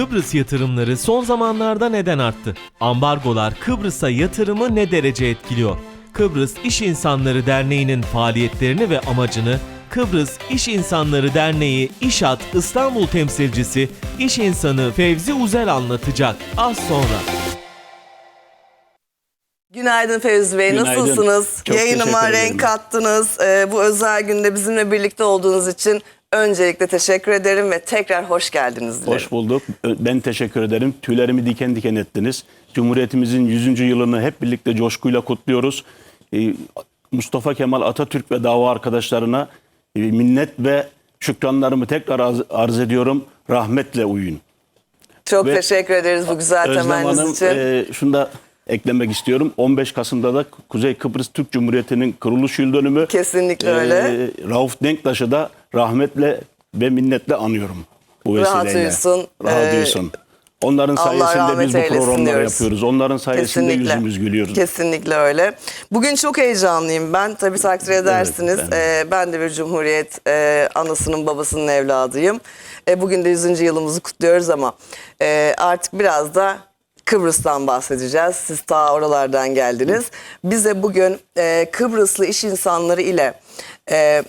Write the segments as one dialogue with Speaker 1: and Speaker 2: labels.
Speaker 1: Kıbrıs yatırımları son zamanlarda neden arttı? Ambargolar Kıbrıs'a yatırımı ne derece etkiliyor? Kıbrıs İş İnsanları Derneği'nin faaliyetlerini ve amacını Kıbrıs İş İnsanları Derneği İşat İstanbul temsilcisi iş insanı Fevzi Uzel anlatacak az sonra.
Speaker 2: Günaydın Fevzi Bey,
Speaker 3: Günaydın.
Speaker 2: nasılsınız?
Speaker 3: Çok
Speaker 2: Yayınıma
Speaker 3: teşekkür ederim.
Speaker 2: renk kattınız. Ee, bu özel günde bizimle birlikte olduğunuz için öncelikle teşekkür ederim ve tekrar hoş geldiniz dilerim.
Speaker 3: Hoş bulduk. Ben teşekkür ederim. Tüylerimi diken diken ettiniz. Cumhuriyetimizin 100. yılını hep birlikte coşkuyla kutluyoruz. Ee, Mustafa Kemal Atatürk ve dava arkadaşlarına e, minnet ve şükranlarımı tekrar arz, arz ediyorum. Rahmetle uyuyun.
Speaker 2: Çok
Speaker 3: Ve-
Speaker 2: teşekkür ederiz bu güzel
Speaker 3: Özlem
Speaker 2: temenniniz için.
Speaker 3: e, şunu da eklemek istiyorum. 15 Kasım'da da Kuzey Kıbrıs Türk Cumhuriyeti'nin kuruluş yıl dönümü.
Speaker 2: Kesinlikle
Speaker 3: Ee,
Speaker 2: öyle.
Speaker 3: Rauf Denktaş'ı da rahmetle ve minnetle anıyorum bu
Speaker 2: Rahat
Speaker 3: vesileyle.
Speaker 2: uyusun.
Speaker 3: Rahat
Speaker 2: Ee,
Speaker 3: uyusun. Onların
Speaker 2: Allah
Speaker 3: sayesinde biz bu programları
Speaker 2: diyoruz.
Speaker 3: yapıyoruz. Onların sayesinde yüzümüz gülüyoruz.
Speaker 2: Kesinlikle öyle. Bugün çok heyecanlıyım ben. Tabii takdir edersiniz.
Speaker 3: ben de.
Speaker 2: Ee, ben de bir Cumhuriyet e, anasının babasının evladıyım. E, bugün de 100. yılımızı kutluyoruz ama e, artık biraz da Kıbrıs'tan bahsedeceğiz. Siz ta oralardan geldiniz. Bize bugün e, Kıbrıslı iş insanları ile e,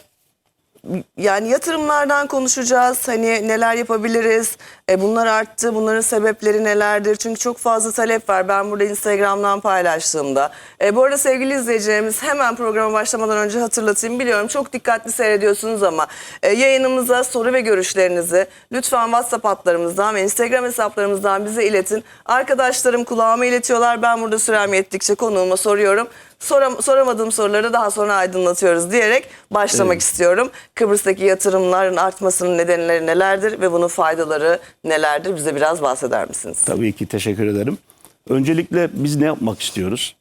Speaker 2: yani yatırımlardan konuşacağız. Hani neler yapabiliriz? E, bunlar arttı. Bunların sebepleri nelerdir? Çünkü çok fazla talep var. Ben burada Instagram'dan paylaştığımda. E, bu arada sevgili izleyicilerimiz hemen programa başlamadan önce hatırlatayım. Biliyorum çok dikkatli seyrediyorsunuz ama e, yayınımıza soru ve görüşlerinizi lütfen WhatsApp hatlarımızdan ve Instagram hesaplarımızdan bize iletin. Arkadaşlarım kulağıma iletiyorlar. Ben burada sürem yettikçe konuğuma soruyorum. Soram, soramadığım soruları daha sonra aydınlatıyoruz diyerek başlamak
Speaker 3: Evet.
Speaker 2: istiyorum. Kıbrıs'taki yatırımların artmasının nedenleri nelerdir ve bunun faydaları nelerdir? Bize biraz bahseder misiniz?
Speaker 3: Tabii ki teşekkür ederim. Öncelikle biz ne yapmak istiyoruz?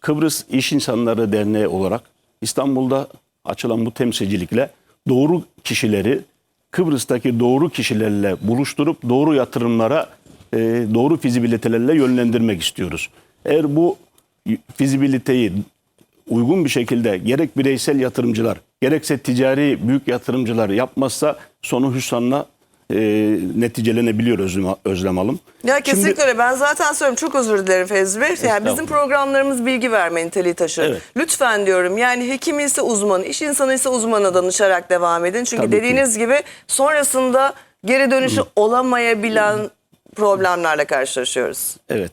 Speaker 3: Kıbrıs İş İnsanları Derneği olarak İstanbul'da açılan bu temsilcilikle doğru kişileri Kıbrıs'taki doğru kişilerle buluşturup doğru yatırımlara e, doğru fizibilitelerle yönlendirmek istiyoruz. Eğer bu fizibiliteyi uygun bir şekilde gerek bireysel yatırımcılar gerekse ticari büyük yatırımcılar yapmazsa sonu hüsranla e, neticelenebiliyor Özlem, Özlem Hanım.
Speaker 2: Ya kesinlikle
Speaker 3: Şimdi-.
Speaker 2: Ben zaten söylüyorum. Çok özür dilerim Fevzi Bey. Yani bizim programlarımız bilgi verme niteliği taşır.
Speaker 3: Evet.
Speaker 2: Lütfen diyorum yani hekim ise uzmanı, iş insanı ise uzmana danışarak devam edin. Çünkü
Speaker 3: Tabii ki.
Speaker 2: dediğiniz gibi sonrasında geri dönüşü olamayabilen problemlerle karşılaşıyoruz.
Speaker 3: Evet.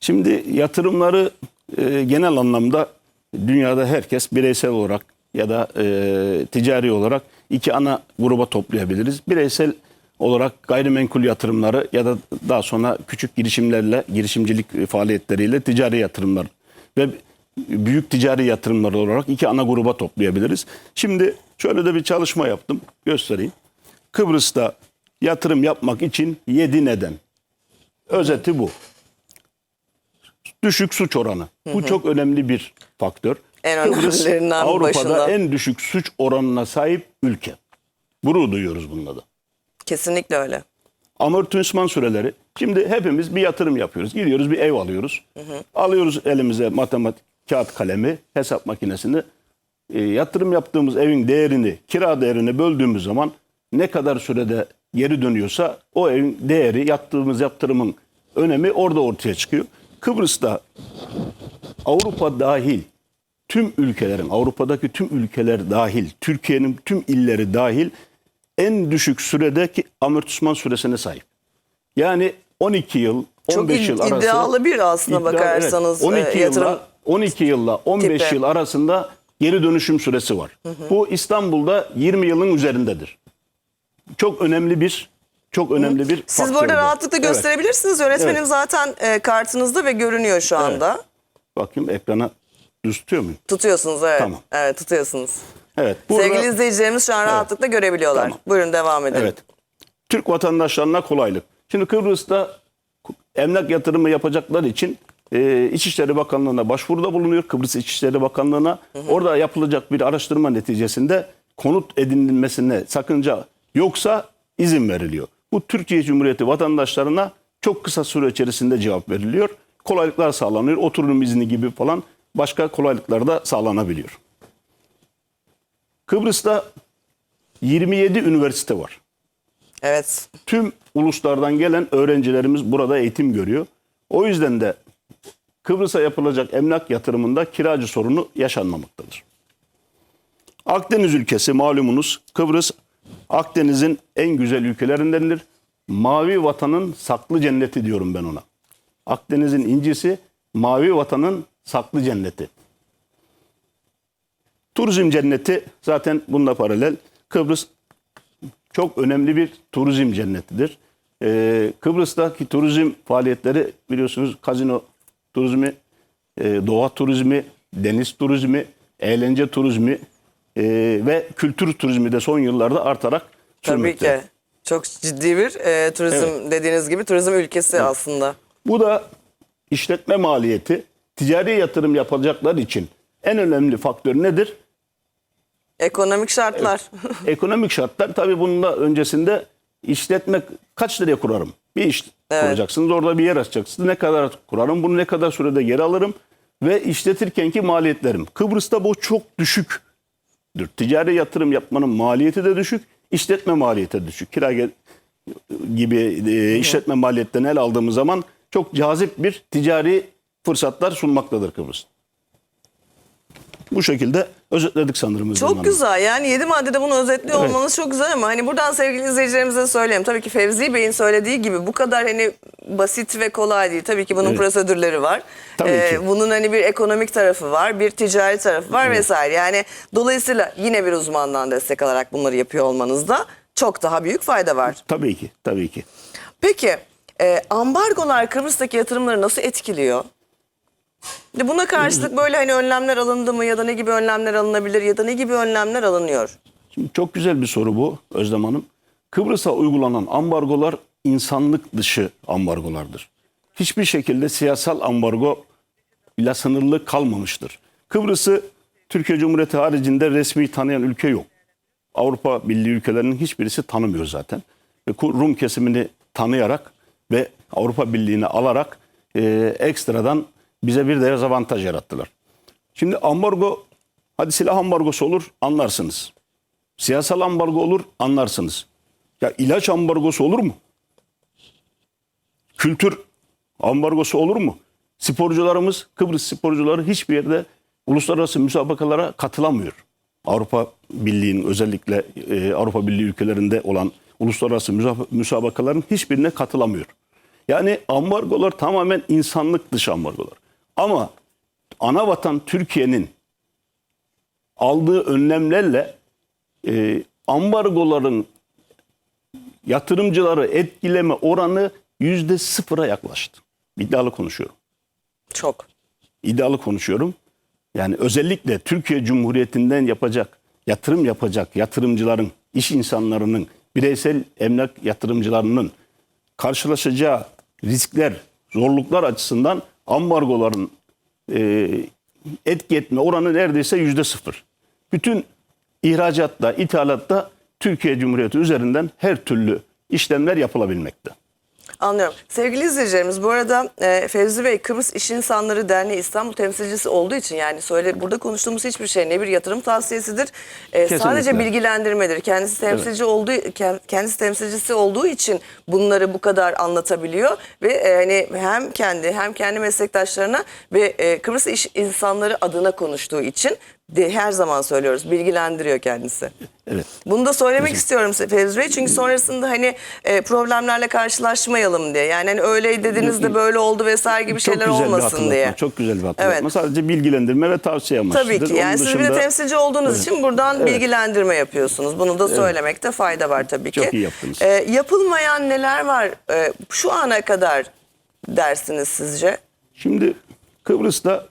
Speaker 3: Şimdi yatırımları e, genel anlamda dünyada herkes bireysel olarak ya da e, ticari olarak iki ana gruba toplayabiliriz. Bireysel olarak gayrimenkul yatırımları ya da daha sonra küçük girişimlerle, girişimcilik faaliyetleriyle ticari yatırımlar ve büyük ticari yatırımlar olarak iki ana gruba toplayabiliriz. Şimdi şöyle de bir çalışma yaptım. Göstereyim. Kıbrıs'ta yatırım yapmak için 7 neden. Özeti bu. Düşük suç oranı. Bu çok önemli bir faktör.
Speaker 2: En
Speaker 3: Kıbrıs Avrupa'da
Speaker 2: başında.
Speaker 3: en düşük suç oranına sahip ülke. Gurur duyuyoruz bununla da.
Speaker 2: Kesinlikle öyle.
Speaker 3: Amortisman süreleri. Şimdi hepimiz bir yatırım yapıyoruz. Gidiyoruz bir ev alıyoruz. Alıyoruz elimize matematik kağıt kalemi, hesap makinesini. E, yatırım yaptığımız evin değerini, kira değerini böldüğümüz zaman ne kadar sürede geri dönüyorsa o evin değeri, yaptığımız yatırımın önemi orada ortaya çıkıyor. Kıbrıs'ta Avrupa dahil tüm ülkelerin, Avrupa'daki tüm ülkeler dahil, Türkiye'nin tüm illeri dahil en düşük süredeki amortisman süresine sahip. Yani 12 yıl, 15
Speaker 2: Çok id-
Speaker 3: yıl arası.
Speaker 2: iddialı bir aslına
Speaker 3: İddia-
Speaker 2: bakarsanız,
Speaker 3: evet, 12
Speaker 2: e, yatırım
Speaker 3: yılla 12 yılla 15
Speaker 2: tipi.
Speaker 3: yıl arasında geri dönüşüm süresi var. Bu İstanbul'da 20 yılın üzerindedir. Çok önemli bir çok önemli bir
Speaker 2: Siz bu
Speaker 3: faktör
Speaker 2: arada
Speaker 3: bu.
Speaker 2: rahatlıkla
Speaker 3: Evet.
Speaker 2: gösterebilirsiniz. Yönetmenim
Speaker 3: Evet.
Speaker 2: zaten e, kartınızda ve görünüyor şu anda.
Speaker 3: Bakayım ekrana düz tutuyor muyum?
Speaker 2: Tutuyorsunuz evet.
Speaker 3: Tamam.
Speaker 2: Evet tutuyorsunuz.
Speaker 3: Evet. burada-
Speaker 2: Sevgili izleyicilerimiz şu an rahatlıkla görebiliyorlar.
Speaker 3: Tamam.
Speaker 2: Buyurun devam edin.
Speaker 3: Evet. Türk vatandaşlarına kolaylık. Şimdi Kıbrıs'ta emlak yatırımı yapacaklar için e, İçişleri Bakanlığı'na başvuruda bulunuyor. Kıbrıs İçişleri Bakanlığı'na. Orada yapılacak bir araştırma neticesinde konut edinilmesine sakınca yoksa izin veriliyor. Bu Türkiye Cumhuriyeti vatandaşlarına çok kısa süre içerisinde cevap veriliyor. Kolaylıklar sağlanıyor. Oturum izni gibi falan başka kolaylıklar da sağlanabiliyor. Kıbrıs'ta 27 üniversite var.
Speaker 2: Evet.
Speaker 3: Tüm uluslardan gelen öğrencilerimiz burada eğitim görüyor. O yüzden de Kıbrıs'a yapılacak emlak yatırımında kiracı sorunu yaşanmamaktadır. Akdeniz ülkesi malumunuz Kıbrıs Akdeniz'in en güzel ülkelerindendir. Mavi vatanın saklı cenneti diyorum ben ona. Akdeniz'in incisi mavi vatanın saklı cenneti. Turizm cenneti zaten bununla paralel. Kıbrıs çok önemli bir turizm cennetidir. Ee, Kıbrıs'taki turizm faaliyetleri biliyorsunuz kazino turizmi, e, doğa turizmi, deniz turizmi, eğlence turizmi e, ve kültür turizmi de son yıllarda artarak
Speaker 2: Tabii
Speaker 3: sürmekte.
Speaker 2: ki. Çok ciddi bir e, turizm
Speaker 3: Evet.
Speaker 2: dediğiniz gibi turizm ülkesi aslında.
Speaker 3: Bu da işletme maliyeti ticari yatırım yapacaklar için en önemli faktör nedir?
Speaker 2: Ekonomik şartlar.
Speaker 3: Ekonomik şartlar tabii bunun da öncesinde işletme kaç liraya kurarım? Bir iş
Speaker 2: Evet.
Speaker 3: kuracaksınız orada bir yer açacaksınız. Ne kadar kurarım? Bunu ne kadar sürede geri alırım? Ve işletirkenki maliyetlerim. Kıbrıs'ta bu çok düşüktür. Ticari yatırım yapmanın maliyeti de düşük, işletme maliyeti de düşük. Kira gibi e, işletme maliyetlerini el aldığımız zaman çok cazip bir ticari fırsatlar sunmaktadır Kıbrıs. Bu şekilde özetledik sanırım. Özlem
Speaker 2: Çok
Speaker 3: Hanım.
Speaker 2: güzel yani 7 maddede bunu özetliyor
Speaker 3: Evet.
Speaker 2: olmanız çok güzel ama hani buradan sevgili izleyicilerimize söyleyeyim. Tabii ki Fevzi Bey'in söylediği gibi bu kadar hani basit ve kolay değil. Tabii ki bunun
Speaker 3: Evet.
Speaker 2: prosedürleri var. Ee,
Speaker 3: Tabii ki.
Speaker 2: Bunun hani bir ekonomik tarafı var, bir ticari tarafı var vesaire. Yani dolayısıyla yine bir uzmandan destek alarak bunları yapıyor olmanızda çok daha büyük fayda var.
Speaker 3: Tabii ki, tabii ki.
Speaker 2: Peki e, ambargolar Kıbrıs'taki yatırımları nasıl etkiliyor? Buna karşılık böyle hani önlemler alındı mı ya da ne gibi önlemler alınabilir ya da ne gibi önlemler alınıyor?
Speaker 3: Şimdi çok güzel bir soru bu Özlem Hanım. Kıbrıs'a uygulanan ambargolar insanlık dışı ambargolardır. Hiçbir şekilde siyasal ambargo ile sınırlı kalmamıştır. Kıbrıs'ı Türkiye Cumhuriyeti haricinde resmi tanıyan ülke yok. Avrupa Birliği ülkelerinin hiçbirisi tanımıyor zaten. Rum kesimini tanıyarak ve Avrupa Birliği'ni alarak e, ekstradan bize bir dezavantaj yarattılar. Şimdi ambargo, hadi silah ambargosu olur anlarsınız. Siyasal ambargo olur anlarsınız. Ya ilaç ambargosu olur mu? Kültür ambargosu olur mu? Sporcularımız, Kıbrıs sporcuları hiçbir yerde uluslararası müsabakalara katılamıyor. Avrupa Birliği'nin özellikle e, Avrupa Birliği ülkelerinde olan uluslararası müsa- müsabakaların hiçbirine katılamıyor. Yani ambargolar tamamen insanlık dışı ambargolar. Ama ana vatan Türkiye'nin aldığı önlemlerle e, ambargoların yatırımcıları etkileme oranı yüzde sıfıra yaklaştı. İddialı konuşuyorum.
Speaker 2: Çok.
Speaker 3: İddialı konuşuyorum. Yani özellikle Türkiye Cumhuriyeti'nden yapacak, yatırım yapacak yatırımcıların, iş insanlarının, bireysel emlak yatırımcılarının karşılaşacağı riskler, zorluklar açısından ambargoların e, etki etme oranı neredeyse yüzde sıfır. Bütün ihracatta, ithalatta Türkiye Cumhuriyeti üzerinden her türlü işlemler yapılabilmekte.
Speaker 2: Anlıyorum. Sevgili izleyicilerimiz bu arada e, Fevzi Bey Kıbrıs İş İnsanları Derneği İstanbul temsilcisi olduğu için yani söyle burada konuştuğumuz hiçbir şey ne bir yatırım tavsiyesidir. e, sadece bilgilendirmedir. Kendisi temsilci olduğu kend- kendisi temsilcisi olduğu için bunları bu kadar anlatabiliyor ve e, hani hem kendi hem kendi meslektaşlarına ve e, Kıbrıs İş İnsanları adına konuştuğu için de, her zaman söylüyoruz bilgilendiriyor kendisi.
Speaker 3: Evet.
Speaker 2: Bunu da söylemek istiyorum Fevzi Bey çünkü sonrasında hani e, problemlerle karşılaşmayalım diye. Yani hani öyle dediniz de böyle oldu vesaire gibi şeyler
Speaker 3: çok güzel bir
Speaker 2: olmasın
Speaker 3: hatırlatma.
Speaker 2: diye.
Speaker 3: Çok güzel bir hatırlatma.
Speaker 2: Evet.
Speaker 3: Sadece bilgilendirme ve tavsiye amaçlıdır.
Speaker 2: Tabii ki. Yani
Speaker 3: Onun
Speaker 2: siz bir de temsilci olduğunuz için buradan
Speaker 3: Evet.
Speaker 2: bilgilendirme yapıyorsunuz. Bunu da söylemekte fayda var tabii ki.
Speaker 3: Çok iyi yaptınız.
Speaker 2: E, yapılmayan neler var e, şu ana kadar dersiniz sizce?
Speaker 3: Şimdi Kıbrıs'ta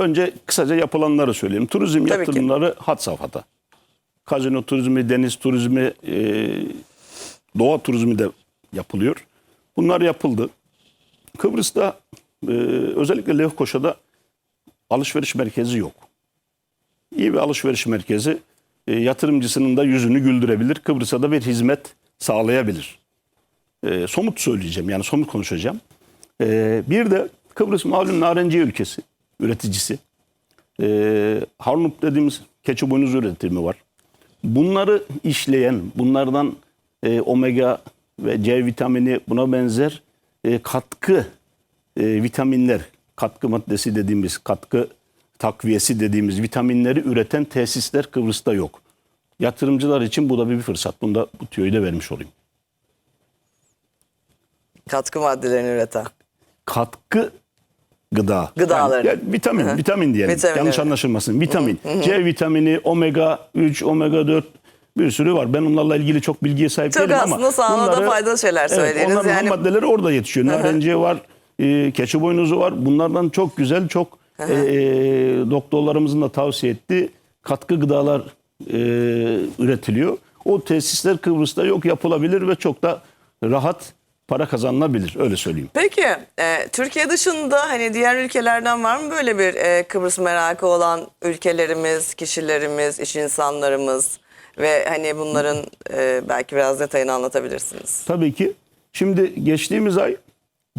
Speaker 3: önce kısaca yapılanları söyleyeyim. Turizm
Speaker 2: Tabii ki.
Speaker 3: yatırımları had safhada. Kazino turizmi, deniz turizmi, e, doğa turizmi de yapılıyor. Bunlar yapıldı. Kıbrıs'ta e, özellikle Lefkoşa'da alışveriş merkezi yok. İyi bir alışveriş merkezi e, yatırımcısının da yüzünü güldürebilir. Kıbrıs'a da bir hizmet sağlayabilir. E, somut söyleyeceğim yani somut konuşacağım. E, bir de Kıbrıs malum narenciye ülkesi, üreticisi. E, Harnup dediğimiz keçi boynuzu üretimi var. Bunları işleyen, bunlardan e, omega ve C vitamini buna benzer e, katkı e, vitaminler, katkı maddesi dediğimiz, katkı takviyesi dediğimiz vitaminleri üreten tesisler Kıbrıs'ta yok. Yatırımcılar için bu da bir fırsat. Bunu da bu tüyoyu da vermiş olayım.
Speaker 2: Katkı maddelerini üreten.
Speaker 3: Katkı gıda.
Speaker 2: Gıdaları.
Speaker 3: Yani, yani vitamin, vitamin diyelim.
Speaker 2: Vitaminleri.
Speaker 3: Yanlış anlaşılmasın. Vitamin. C vitamini, omega 3, omega 4 bir sürü var. Ben onlarla ilgili çok bilgiye sahip
Speaker 2: Çok
Speaker 3: değilim ama.
Speaker 2: aslında sağlığa da faydalı şeyler
Speaker 3: Evet,
Speaker 2: söylediniz.
Speaker 3: onların
Speaker 2: Yani-
Speaker 3: maddeleri orada yetişiyor. Narenciye var, e, keçi boynuzu var. Bunlardan çok güzel, çok e, doktorlarımızın da tavsiye ettiği katkı gıdalar e, üretiliyor. O tesisler Kıbrıs'ta yok yapılabilir ve çok da rahat para kazanılabilir. Öyle söyleyeyim.
Speaker 2: Peki e, Türkiye dışında hani diğer ülkelerden var mı böyle bir e, Kıbrıs merakı olan ülkelerimiz, kişilerimiz, iş insanlarımız ve hani bunların e, belki biraz detayını anlatabilirsiniz.
Speaker 3: Tabii ki. Şimdi geçtiğimiz ay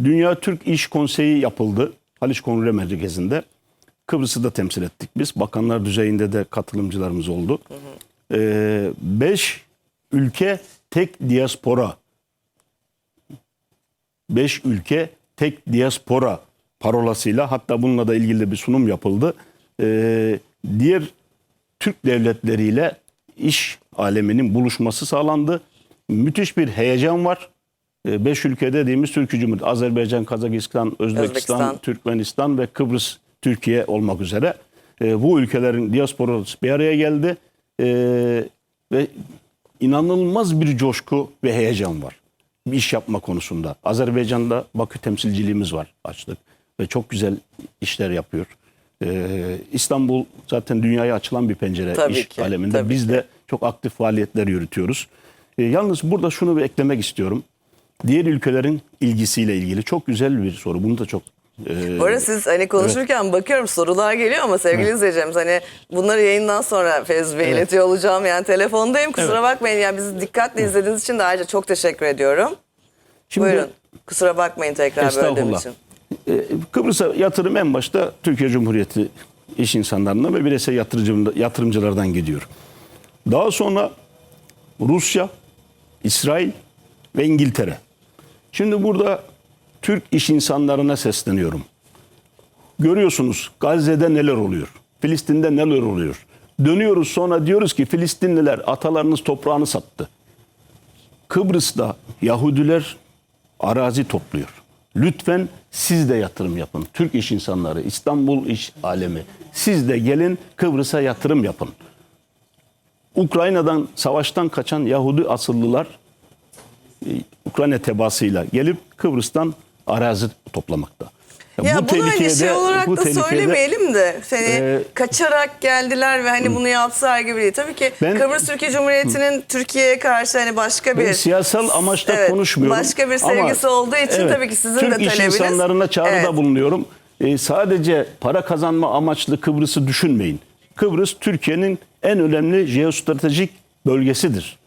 Speaker 3: Dünya Türk İş Konseyi yapıldı. Haliç Kongre Merkezi'nde. Kıbrıs'ı da temsil ettik biz. Bakanlar düzeyinde de katılımcılarımız oldu. Ee, beş ülke tek diaspora. Beş ülke tek diaspora parolasıyla hatta bununla da ilgili bir sunum yapıldı. Ee, diğer Türk devletleriyle iş aleminin buluşması sağlandı. Müthiş bir heyecan var. Ee, Beş ülke dediğimiz Türkiye Cumhuriyeti, Azerbaycan, Kazakistan, Özbekistan,
Speaker 2: Özbekistan.
Speaker 3: Türkmenistan ve Kıbrıs, Türkiye olmak üzere e, bu ülkelerin diasporası bir araya geldi E, ve inanılmaz bir coşku ve heyecan var. Bir iş yapma konusunda. Azerbaycan'da Bakü temsilciliğimiz var açtık ve çok güzel işler yapıyor. E, İstanbul zaten dünyaya açılan bir pencere
Speaker 2: Tabii
Speaker 3: iş
Speaker 2: ki,
Speaker 3: aleminde.
Speaker 2: tabii
Speaker 3: Biz de çok aktif faaliyetler yürütüyoruz. E, yalnız burada şunu bir eklemek istiyorum. Diğer ülkelerin ilgisiyle ilgili çok güzel bir soru. Bunu da çok e,
Speaker 2: Bu arada siz hani konuşurken bakıyorum sorular geliyor ama sevgili izleyicilerimiz hani bunları yayından sonra Fevzi Bey iletiyor olacağım. Yani telefondayım kusura
Speaker 3: Evet.
Speaker 2: bakmayın. Yani bizi dikkatle izlediğiniz için de ayrıca çok teşekkür ediyorum.
Speaker 3: Şimdi,
Speaker 2: Buyurun. Kusura bakmayın tekrar böldüğüm için.
Speaker 3: E, Kıbrıs'a yatırım en başta Türkiye Cumhuriyeti iş insanlarından ve bireysel yatırımcı, yatırımcılardan gidiyor. Daha sonra Rusya, İsrail ve İngiltere. Şimdi burada Türk iş insanlarına sesleniyorum. Görüyorsunuz Gazze'de neler oluyor? Filistin'de neler oluyor? Dönüyoruz sonra diyoruz ki Filistinliler atalarınız toprağını sattı. Kıbrıs'ta Yahudiler arazi topluyor. Lütfen siz de yatırım yapın. Türk iş insanları, İstanbul iş alemi. Siz de gelin Kıbrıs'a yatırım yapın. Ukrayna'dan, savaştan kaçan Yahudi asıllılar e, Ukrayna tebaasıyla gelip Kıbrıs'tan arazi toplamakta.
Speaker 2: Ya bunu hani
Speaker 3: tehlikeye
Speaker 2: şey
Speaker 3: de-
Speaker 2: olarak
Speaker 3: bu
Speaker 2: da
Speaker 3: tehlikeye de-
Speaker 2: söylemeyelim de hani
Speaker 3: Ee,
Speaker 2: kaçarak geldiler ve hani bunu yaptılar gibi değil. Tabii ki
Speaker 3: Ben-
Speaker 2: Kıbrıs Türkiye Cumhuriyeti'nin Türkiye'ye karşı hani başka bir
Speaker 3: siyasal amaçla
Speaker 2: Evet,
Speaker 3: konuşmuyorum.
Speaker 2: Başka bir
Speaker 3: Ama-
Speaker 2: sevgisi olduğu için
Speaker 3: Evet,
Speaker 2: tabii ki sizin
Speaker 3: Türk
Speaker 2: de
Speaker 3: iş
Speaker 2: talebiniz.
Speaker 3: insanlarına çağrıda
Speaker 2: Evet.
Speaker 3: bulunuyorum. Ee, sadece para kazanma amaçlı Kıbrıs'ı düşünmeyin. Kıbrıs Türkiye'nin en önemli jeostratejik bölgesidir.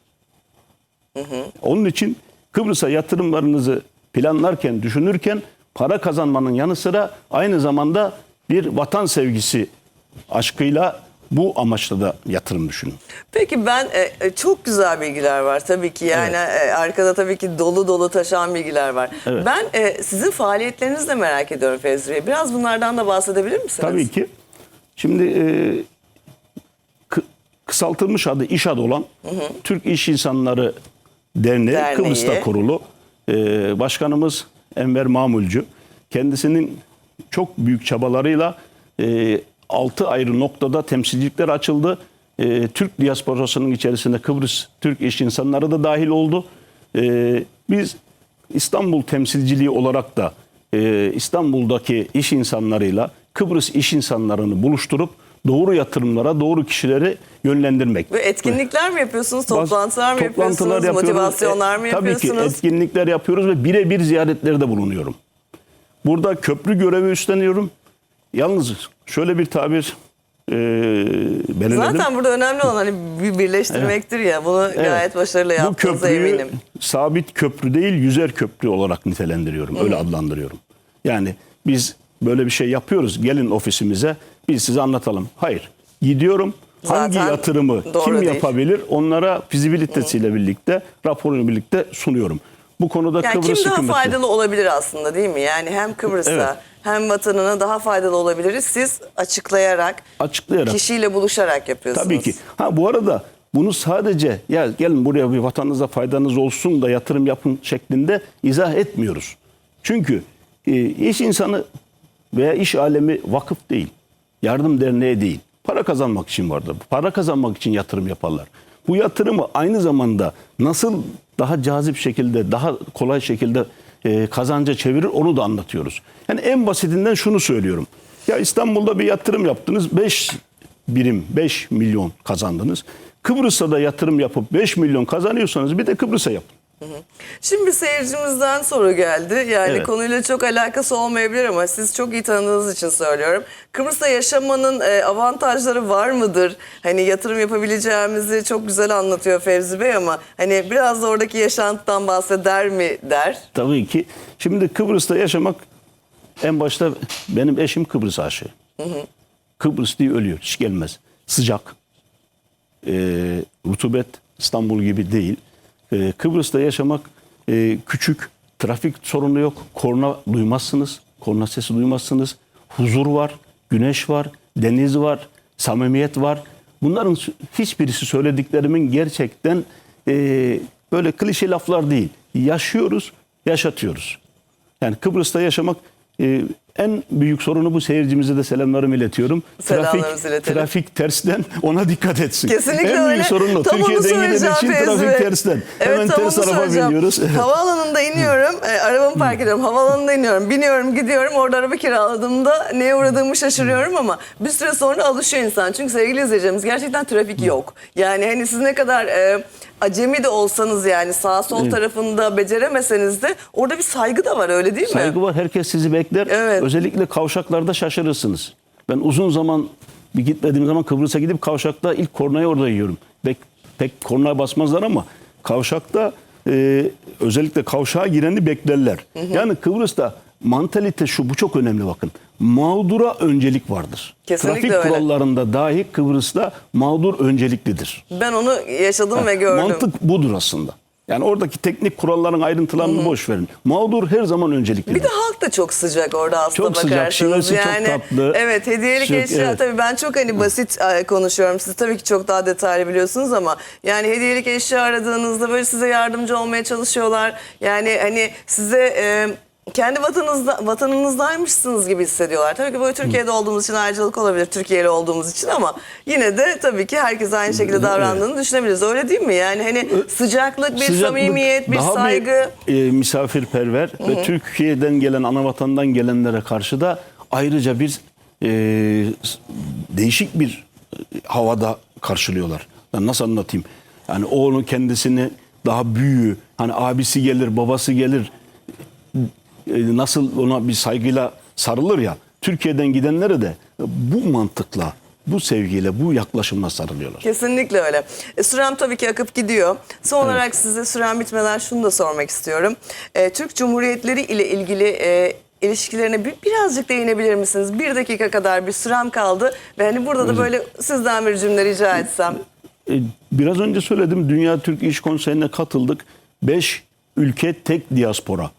Speaker 3: Onun için Kıbrıs'a yatırımlarınızı planlarken, düşünürken para kazanmanın yanı sıra aynı zamanda bir vatan sevgisi aşkıyla bu amaçla da yatırım düşünün.
Speaker 2: Peki ben e, e, çok güzel bilgiler var tabii ki yani e, arkada tabii ki dolu dolu taşan bilgiler var.
Speaker 3: Evet.
Speaker 2: Ben e, sizin faaliyetlerinizi de merak ediyorum Fevzi Bey. Biraz bunlardan da bahsedebilir misiniz?
Speaker 3: Tabii ki. Şimdi e, kı- kısaltılmış adı iş adı olan Türk İş İnsanları Derneği,
Speaker 2: Derneği.
Speaker 3: Kıbrıs'ta kurulu. E, başkanımız Enver Mamulcu. Kendisinin çok büyük çabalarıyla e, 6 ayrı noktada temsilcilikler açıldı. E, Türk diasporasının içerisinde Kıbrıs Türk iş insanları da dahil oldu. E, biz İstanbul temsilciliği olarak da e, İstanbul'daki iş insanlarıyla Kıbrıs iş insanlarını buluşturup doğru yatırımlara, doğru kişileri yönlendirmek.
Speaker 2: Ve etkinlikler mi yapıyorsunuz, toplantılar mı
Speaker 3: Toplantılar
Speaker 2: yapıyorsunuz,
Speaker 3: yapıyoruz.
Speaker 2: motivasyonlar mı
Speaker 3: E, Tabii
Speaker 2: yapıyorsunuz?
Speaker 3: ki etkinlikler yapıyoruz ve birebir ziyaretlerde bulunuyorum. Burada köprü görevi üstleniyorum. Yalnız şöyle bir tabir e, belirledim.
Speaker 2: Zaten burada önemli olan hani bir birleştirmektir ya. Bunu
Speaker 3: Evet.
Speaker 2: gayet başarılı
Speaker 3: Bu
Speaker 2: yaptığınıza eminim.
Speaker 3: sabit köprü değil yüzer köprü olarak nitelendiriyorum. Öyle adlandırıyorum. Yani biz böyle bir şey yapıyoruz. Gelin ofisimize biz size anlatalım. Hayır. Gidiyorum hangi
Speaker 2: Zaten
Speaker 3: yatırımı
Speaker 2: doğru
Speaker 3: kim
Speaker 2: değil.
Speaker 3: yapabilir onlara fizibilitesiyle birlikte raporunu birlikte sunuyorum. Bu konuda
Speaker 2: Yani
Speaker 3: Kıbrıs
Speaker 2: kim daha
Speaker 3: hükümeti
Speaker 2: faydalı olabilir aslında değil mi? Yani hem Kıbrıs'a
Speaker 3: Evet.
Speaker 2: hem vatanına daha faydalı olabiliriz. Siz açıklayarak,
Speaker 3: açıklayarak
Speaker 2: kişiyle buluşarak yapıyorsunuz.
Speaker 3: Tabii ki. Ha bu arada bunu sadece ya gelin buraya bir vatanınıza faydanız olsun da yatırım yapın şeklinde izah etmiyoruz. Çünkü e, iş insanı veya iş alemi vakıf değil. Yardım derneği değil. Para kazanmak için vardır. Para kazanmak için yatırım yaparlar. Bu yatırımı aynı zamanda nasıl daha cazip şekilde, daha kolay şekilde e, kazanca çevirir onu da anlatıyoruz. Yani en basitinden şunu söylüyorum. Ya İstanbul'da bir yatırım yaptınız 5 birim 5 milyon kazandınız. Kıbrıs'a da yatırım yapıp 5 milyon kazanıyorsanız bir de Kıbrıs'a yapın.
Speaker 2: Şimdi seyircimizden soru geldi. Yani
Speaker 3: Evet.
Speaker 2: konuyla çok alakası olmayabilir ama siz çok iyi tanıdığınız için söylüyorum. Kıbrıs'ta yaşamanın e, avantajları var mıdır? Hani yatırım yapabileceğimizi çok güzel anlatıyor Fevzi Bey ama hani biraz da oradaki yaşantıdan bahseder mi der.
Speaker 3: Tabii ki. Şimdi Kıbrıs'ta yaşamak en başta benim eşim Kıbrıs aşığı. Kıbrıs diye ölüyor. Hiç gelmez. Sıcak. Ee, rutubet İstanbul gibi değil. Ee, Kıbrıs'ta yaşamak e, küçük. Trafik sorunu yok. Korna duymazsınız. Korna sesi duymazsınız. Huzur var. Güneş var. Deniz var. Samimiyet var. Bunların hiçbirisi söylediklerimin gerçekten e, böyle klişe laflar değil. Yaşıyoruz, yaşatıyoruz. Yani Kıbrıs'ta yaşamak e, en büyük sorunu bu seyircimize de selamlarımı iletiyorum.
Speaker 2: Selamlarımızı iletelim.
Speaker 3: trafik tersten ona dikkat etsin.
Speaker 2: Kesinlikle
Speaker 3: en
Speaker 2: öyle.
Speaker 3: büyük sorun o.
Speaker 2: Tam
Speaker 3: Türkiye'den giden için trafik
Speaker 2: Bey.
Speaker 3: tersten.
Speaker 2: Evet,
Speaker 3: Hemen ters tarafa biniyoruz.
Speaker 2: Havaalanında iniyorum, e, arabamı park ediyorum. Havaalanında iniyorum, biniyorum, gidiyorum. Orada araba kiraladığımda neye uğradığımı şaşırıyorum ama bir süre sonra alışıyor insan. Çünkü sevgili izleyicilerimiz gerçekten trafik yok. Yani hani siz ne kadar e, acemi de olsanız yani sağ sol tarafında beceremeseniz de orada bir saygı da var öyle değil mi?
Speaker 3: Saygı var. Herkes sizi bekler.
Speaker 2: Evet.
Speaker 3: Özellikle kavşaklarda şaşırırsınız. Ben uzun zaman bir gitmediğim zaman Kıbrıs'a gidip kavşakta ilk kornayı orada yiyorum. Pek, pek kornaya basmazlar ama kavşakta e, özellikle kavşağa gireni beklerler. Yani Kıbrıs'ta mantalite şu bu çok önemli bakın. Mağdura öncelik vardır.
Speaker 2: Kesinlikle
Speaker 3: Trafik
Speaker 2: öyle.
Speaker 3: kurallarında dahi Kıbrıs'ta mağdur önceliklidir.
Speaker 2: Ben onu yaşadım ve gördüm.
Speaker 3: Mantık budur aslında. Yani oradaki teknik kuralların ayrıntılarını boş verin. Mağdur her zaman önceliklidir.
Speaker 2: Bir de halk da çok sıcak orada aslında
Speaker 3: Çok sıcak,
Speaker 2: bakarsanız.
Speaker 3: çok
Speaker 2: yani,
Speaker 3: tatlı.
Speaker 2: Evet hediyelik
Speaker 3: Çok-
Speaker 2: eşya
Speaker 3: evet.
Speaker 2: tabii ben çok hani basit e, konuşuyorum. Siz tabii ki çok daha detaylı biliyorsunuz ama yani hediyelik eşya aradığınızda böyle size yardımcı olmaya çalışıyorlar. Yani hani size e, kendi vatanınızda, vatanınızdaymışsınız gibi hissediyorlar. Tabii ki böyle Türkiye'de olduğumuz için ayrıcalık olabilir. Türkiye'li olduğumuz için ama yine de tabii ki herkes aynı şekilde davrandığını düşünebiliriz. Öyle değil mi? Yani hani sıcaklık, bir
Speaker 3: Sıcaklık,
Speaker 2: samimiyet, bir
Speaker 3: daha
Speaker 2: saygı.
Speaker 3: bir, e, misafirperver ve Türkiye'den gelen, ana vatandan gelenlere karşı da ayrıca bir e, değişik bir e, havada karşılıyorlar. Ben nasıl anlatayım? Yani o onun kendisini daha büyüğü, hani abisi gelir, babası gelir, nasıl ona bir saygıyla sarılır ya. Türkiye'den gidenlere de bu mantıkla, bu sevgiyle, bu yaklaşımla sarılıyorlar.
Speaker 2: Kesinlikle öyle. E, sürem tabii ki akıp gidiyor. Son olarak size sürem bitmeden şunu da sormak istiyorum. E, Türk Cumhuriyetleri ile ilgili e, ilişkilerine bir, birazcık değinebilir misiniz? Bir dakika kadar bir sürem kaldı ve hani burada da böyle sizden bir cümle rica etsem.
Speaker 3: E, Biraz önce söyledim Dünya Türk İş Konseyi'ne katıldık. Beş ülke tek diaspora.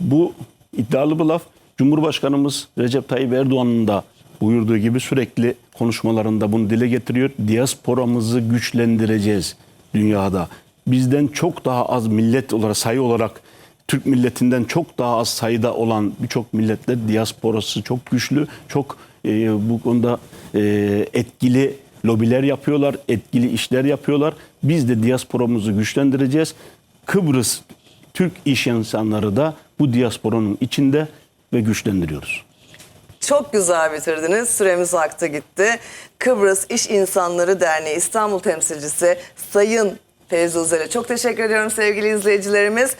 Speaker 3: Bu iddialı bir laf. Cumhurbaşkanımız Recep Tayyip Erdoğan'ın da buyurduğu gibi sürekli konuşmalarında bunu dile getiriyor. Diasporamızı güçlendireceğiz dünyada. Bizden çok daha az millet olarak sayı olarak Türk milletinden çok daha az sayıda olan birçok milletler diasporası çok güçlü, çok e, bu konuda e, etkili lobiler yapıyorlar, etkili işler yapıyorlar. Biz de diasporamızı güçlendireceğiz. Kıbrıs Türk iş insanları da bu diasporanın içinde ve güçlendiriyoruz.
Speaker 2: Çok güzel bitirdiniz. Süremiz aktı gitti. Kıbrıs İş İnsanları Derneği İstanbul temsilcisi Sayın Fevzi Uzel'e çok teşekkür ediyorum sevgili izleyicilerimiz.